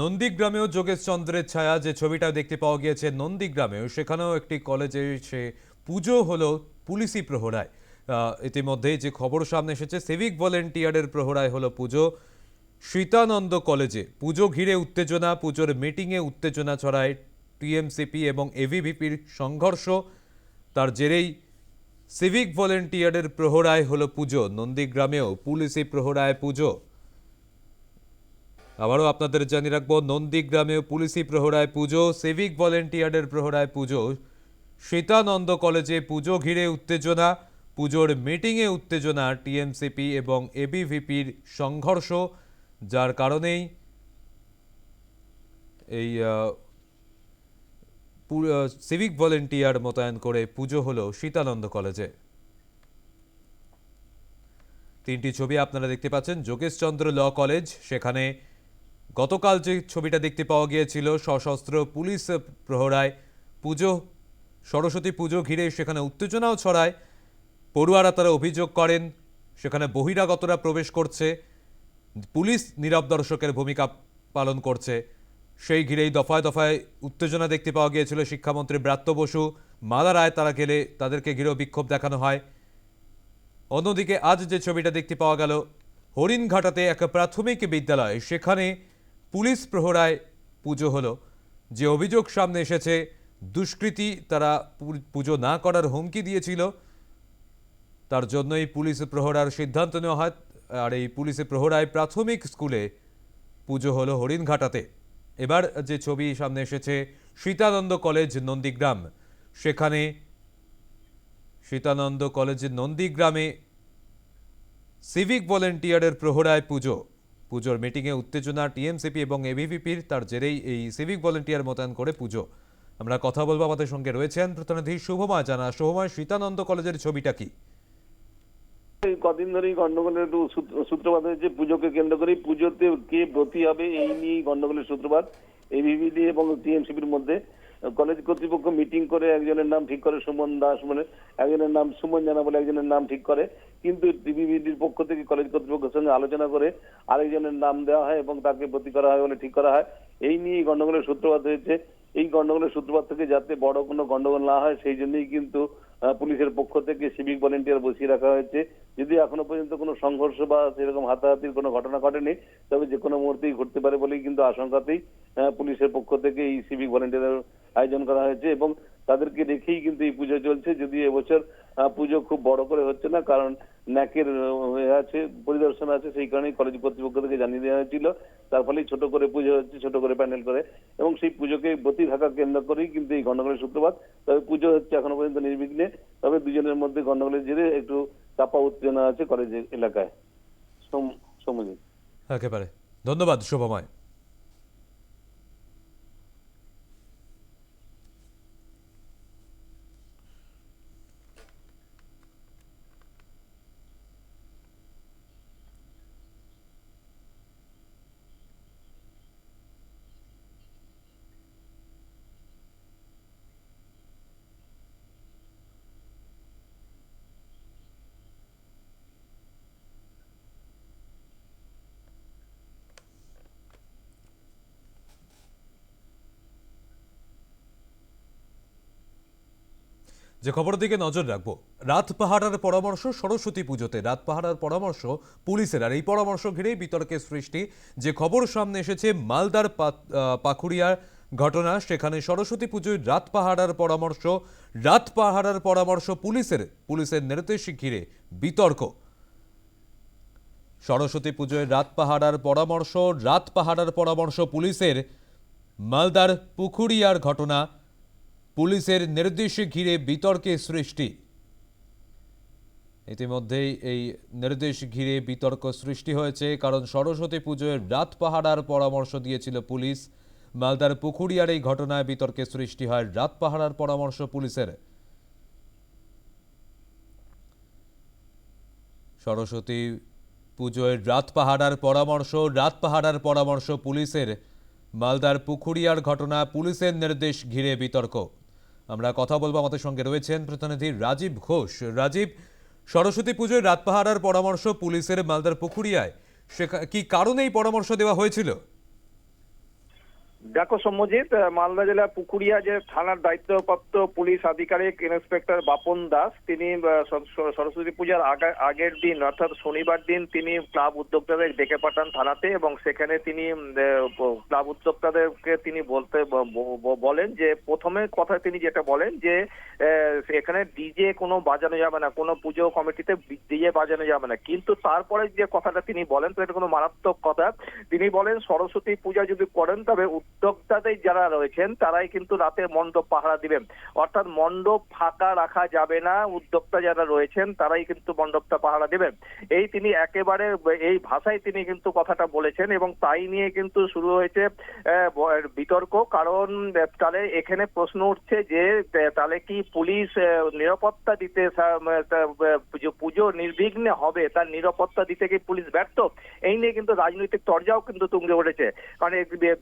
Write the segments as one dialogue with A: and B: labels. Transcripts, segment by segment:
A: নন্দীগ্রামেও যোগেশ চন্দ্রের ছায়া, যে ছবিটা দেখতে পাওয়া গিয়েছে নন্দীগ্রামেও, সেখানেও একটি কলেজে সে পুজো হলো পুলিশি প্রহরায়। ইতিমধ্যেই যে খবর সামনে এসেছে সিভিক ভলেন্টিয়ারের প্রহরায় হলো পুজো। সীতানন্দ কলেজে পুজো ঘিরে উত্তেজনা, পুজোর মিটিংয়ে উত্তেজনা ছড়ায় টিএমসিপি এবং এভিভিপির সংঘর্ষ। তার জেরেই সিভিক ভলেন্টিয়ারের প্রহরায় হলো পুজো, নন্দীগ্রামেও পুলিশি প্রহরায় পুজো। আবারও আপনাদের জানিয়ে রাখব, নন্দীগ্রামেও পুলিশি প্রহরায় পুজো সিভিক ভলেন্টিয়ারের প্রহরায় পুজো, সীতানন্দ কলেজে পুজো ঘিরে উত্তেজনা, পুজোর মিটিংয়ে উত্তেজনা, টিএমসিপি এবং এবিভিপির সংঘর্ষ, যার কারণেই এই সিভিক ভলেন্টিয়ার মোতায়েন করে পুজো হলো সীতানন্দ কলেজে। তিনটি ছবি আপনারা দেখতে পাচ্ছেন, যোগেশচন্দ্র ল কলেজ, সেখানে গতকাল যে ছবিটা দেখতে পাওয়া গিয়েছিল, সশস্ত্র পুলিশ প্রহরায় পুজো, সরস্বতী পুজো ঘিরে সেখানে উত্তেজনাও ছড়ায়। পড়ুয়ারা তারা অভিযোগ করেন, সেখানে বহিরাগতরা প্রবেশ করছে, পুলিশ নীরব দর্শকের ভূমিকা পালন করছে। সেই ঘিরেই দফায় দফায় উত্তেজনা দেখতে পাওয়া গিয়েছিল শিক্ষামন্ত্রী ব্রাত্য বসু। মালা রায় তারা গেলে তাদেরকে ঘিরেও বিক্ষোভ দেখানো হয়। অন্যদিকে আজ যে ছবিটা দেখতে পাওয়া গেল, হরিণঘাটাতে এক প্রাথমিক বিদ্যালয়, সেখানে পুলিশ প্রহরায় পুজো হলো। যে অভিযোগ সামনে এসেছে, দুষ্কৃতী তারা পুজো না করার হুমকি দিয়েছিল, তার জন্যই পুলিশ প্রহরার সিদ্ধান্ত নেওয়া হয়। আর এই পুলিশ প্রহরায় প্রাথমিক স্কুলে পুজো হলো হরিণঘাটাতে। এবার যে ছবি সামনে এসেছে, সীতানন্দ কলেজ, নন্দীগ্রাম। সেখানে সীতানন্দ কলেজ, নন্দীগ্রামে সিভিক ভলেন্টিয়ারের প্রহরায় পুজো। পুজোর মিটিংয়ে উত্তেজনা, টিএমসিপি এবং এবিভিপির তার জেরেই এই সিভিক ভলেন্টিয়ার মোতায়েন করে পুজো। আমরা কথা বলব আমাদের সঙ্গে রয়েছেন প্রতিনিধি শুভময় জানা। শুভময়, সীতানন্দ কলেজের ছবিটা কি?
B: কদিন ধরেই গন্ডগোলের সূত্রপাত হয়েছে, পুজোকে কেন্দ্র করে পুজোতে কে ব্রতী হবে এই নিয়েই গন্ডগোলের সূত্রপাত এবিভিডি এবং টিএমসিপির মধ্যে। কলেজ কর্তৃপক্ষ মিটিং করে একজনের নাম ঠিক করে সুমন দাস মানে একজনের নাম সুমন জানা বলে একজনের নাম ঠিক করে। কিন্তু টিভিভিডির পক্ষ থেকে কলেজ কর্তৃপক্ষের সঙ্গে আলোচনা করে আরেকজনের নাম দেওয়া হয় এবং তাকে প্রতি করা হয় বলে ঠিক করা হয়। এই নিয়েই গন্ডগোলের সূত্রপাত হয়েছে। এই গন্ডগোলের সূত্রপাত থেকে যাতে বড় কোনো গন্ডগোল না হয়, সেই জন্যই কিন্তু পুলিশের পক্ষ থেকে সিভিক ভলেন্টিয়ার বসিয়ে রাখা হয়েছে। যদি এখনও পর্যন্ত কোনো সংঘর্ষ বা সেরকম হাতাহাতির কোনো ঘটনা ঘটেনি, তবে যে কোনো মুহূর্তেই ঘটতে পারে বলেই কিন্তু আশঙ্কাতেই পুলিশের পক্ষ থেকে এই সিভিক ভলেন্টিয়ার আয়োজন করা হয়েছে এবং তাদেরকে রেখেই কিন্তু এই পুজো চলছে। যদি এবছর পুজো খুব বড় করে হচ্ছে না, কারণ ন্যাকের আছে, পরিদর্শন আছে, সেই কারণেই কলেজ কর্তৃপক্ষ থেকে জানিয়ে দেওয়া হয়েছিল। তার ফলেই ছোট করে পুজো হচ্ছে, ছোট করে প্যান্ডেল করে। এবং সেই পুজোকে বতি থাকা কেন্দ্র করেই কিন্তু এই গন্ডগোলের সূত্রপাত। তবে পুজো হচ্ছে এখনও পর্যন্ত নির্বিঘ্নে। তবে দুজনের মধ্যে গন্ডগোলের জেরে একটু চাপা উত্তেজনা আছে কলেজ এলাকায়। সোম-
A: একেবারে। ধন্যবাদ, শুভময়। যে খবরের দিকে নজর রাখব, রাত পাহারার পরামর্শ, সরস্বতী পুজোতে রাত পাহারার পরামর্শ, পুলিশের। আর এই পরামর্শ ঘিরেই বিতর্কের সৃষ্টি। যে খবর সামনে এসেছে, মালদার পা- পাখুড়িয়ার ঘটনা, সেখানে সরস্বতী পুজোয় রাত পাহারার পরামর্শ, রাত পাহারার পরামর্শ পুলিশের পুলিশের নির্দেশ ঘিরে বিতর্ক। সরস্বতী পুজোয় রাত পাহারার পরামর্শ, রাত পাহারার পরামর্শ পুলিশের। মালদার পুখুরিয়ার ঘটনা পুলিশের নির্দেশ ঘিরে বিতর্কের সৃষ্টি। ইতিমধ্যেই এই নির্দেশ ঘিরে বিতর্ক সৃষ্টি হয়েছে, কারণ সরস্বতী পুজোয় রাত পাহারার পরামর্শ দিয়েছিল পুলিশ। মালদার পুকুরিয়ার এই ঘটনায় বিতর্কের সৃষ্টি হয় রাত পাহারার পরামর্শ পুলিশের। সরস্বতী পুজোয় রাত পাহারার পরামর্শ, রাত পাহারার পরামর্শ পুলিশের। মালদার পুখুরিয়ার ঘটনা পুলিশের নির্দেশ ঘিরে বিতর্ক। আমরা কথা বলব আমাদের সঙ্গে রয়েছেন প্রতিনিধি রাজীব ঘোষ। রাজীব, সরস্বতী পুজোয় রাত পাহারার পরামর্শ পুলিশের মালদার পুকুরিয়ায় সে কি কারণে এই পরামর্শ দেওয়া হয়েছিল?
C: দেখো সম্মজিৎ আহ, মালদা জেলা পুকুরিয়া যে থানার দায়িত্বপ্রাপ্ত পুলিশ আধিকারিক ইন্সপেক্টর বাপন দাস তিনি সরস্বতী পূজার আগের দিন অর্থাৎ শনিবার দিন তিনি ক্লাব উদ্যোক্তাদের ডেকে পাঠান থানাতে এবং সেখানে তিনি ক্লাব উদ্যোক্তাদেরকে তিনি বলতে বলেন যে প্রথমে কথা তিনি যেটা বলেন যে এখানে ডিজে কোনো বাজানো যাবে না কোনো পুজো কমিটিতে ডিজে বাজানো যাবে না। কিন্তু তারপরে যে কথাটা তিনি বলেন তো এটা কোনো মারাত্মক কথা। তিনি বলেন সরস্বতী পূজা যদি করেন তবে উদ্যোক্তাদের যারা রয়েছেন, তারাই কিন্তু রাতে মণ্ডপ পাহারা দিবেন। অর্থাৎ মণ্ডপ ফাঁকা রাখা যাবে না, উদ্যোক্তা যারা রয়েছেন, তারাই কিন্তু মণ্ডপটা পাহারা দেবেন। এই তিনি একেবারে, এই ভাষায় তিনি কিন্তু কথাটা বলেছেন এবং তাই নিয়ে কিন্তু শুরু হয়েছে বিতর্ক। কারণ তাহলে এখানে প্রশ্ন উঠছে যে তাহলে কি পুলিশ নিরাপত্তা দিতে পুজো নির্বিঘ্নে হবে? তার নিরাপত্তা দিতে কি পুলিশ ব্যর্থ? এই নিয়ে কিন্তু রাজনৈতিক চর্চাও কিন্তু তুঙ্গে উঠেছে। কারণ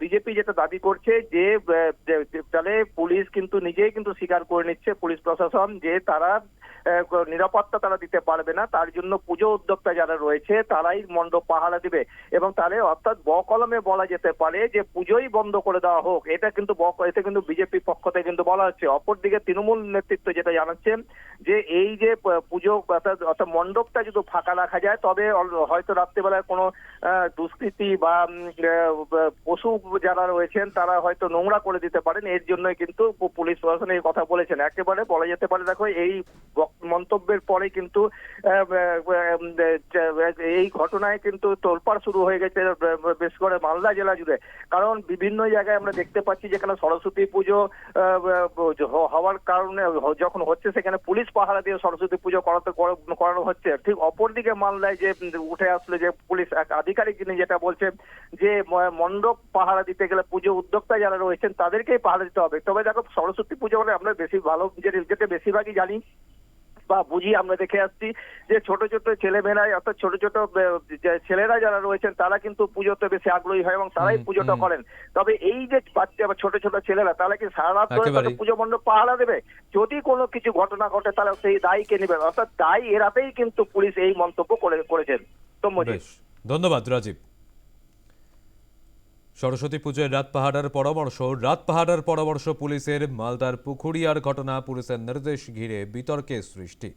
C: বিজেপি যেটা দাবি করছে যে তাহলে পুলিশ কিন্তু নিজেই কিন্তু স্বীকার করে নিচ্ছে পুলিশ প্রশাসন যে তারা নিরাপত্তা তারা দিতে পারবে না। তার জন্য পুজো উদ্যোক্তা যারা রয়েছে, তারাই মণ্ডপ পাহারা দিবে। এবং তাহলে অর্থাৎ বকলমে বলা যেতে পারে যে, পুজোই বন্ধ করে দেওয়া হোক। এটা কিন্তু এটা কিন্তু বিজেপি পক্ষ থেকে কিন্তু বলা হচ্ছে। অপরদিকে তৃণমূল নেতৃত্ব যেটা জানাচ্ছেন যে, এই যে পুজো অর্থাৎ মণ্ডপটা যদি ফাঁকা রাখা যায়, তবে হয়তো রাত্রিবেলায় কোনো দুষ্কৃতি বা পশু যারা রয়েছেন, তারা হয়তো নোংরা করে দিতে পারেন। এর জন্যই কিন্তু পুলিশ প্রশাসন এই কথা বলেছেন। একেবারে বলা যেতে পারে, দেখো, এই মন্তব্যের পরে কিন্তু এই ঘটনায় কিন্তু তোলপাড় শুরু হয়ে গেছে বেশ করে মালদা জেলা জুড়ে। কারণ বিভিন্ন জায়গায় আমরা দেখতে পাচ্ছি যেখানে সরস্বতী পুজো হওয়ার কারণে যখন হচ্ছে সেখানে পুলিশ পাহারা দিয়ে সরস্বতী পুজো করাতে, কর- করানো হচ্ছে। ঠিক অপরদিকে মালদায় যে, উঠে আসলো যে পুলিশ, এক আধিকারিক যিনি যেটা বলছেন যে মণ্ডপ পাহারা দিতে গেলে পুজো উদ্যোক্তা যারা রয়েছেন তাদেরকেই পাহারা দিতে হবে। তবে দেখো, সরস্বতী পুজো হলে আমরা বেশি ভালো যেটা বেশিরভাগই জানি। বা বুঝি আমরা দেখে আসছি যে ছোট ছোট ছেলেমেয়েরা অর্থাৎ ছোট ছোট ছেলেরা যারা রয়েছেন তারা কিন্তু পুজোতে বেশি আগ্রহী হয় এবং তারাই পুজোটা করেন। তবে এই যে বাচ্চা বা ছোট ছোট ছেলেরা তারা কি সারা রাত ধরে পুজো মণ্ডপ পাহারা দেবে? যদি কোনো কিছু ঘটনা ঘটে তাহলে সেই দায়ী কে নেবেন। অর্থাৎ দায়ী এরাতেই কিন্তু পুলিশ এই মন্তব্য করে করেছেন।
A: ধন্যবাদ রাজীব। সরস্বতী পুজোয় রাত পাহাড়ার পরামর্শ, রাত পাহাড়ার পরামর্শ পুলিশের মালদার পুখুরিয়ার ঘটনা পুলিশের নির্দেশ ঘিরে বিতর্কের সৃষ্টি।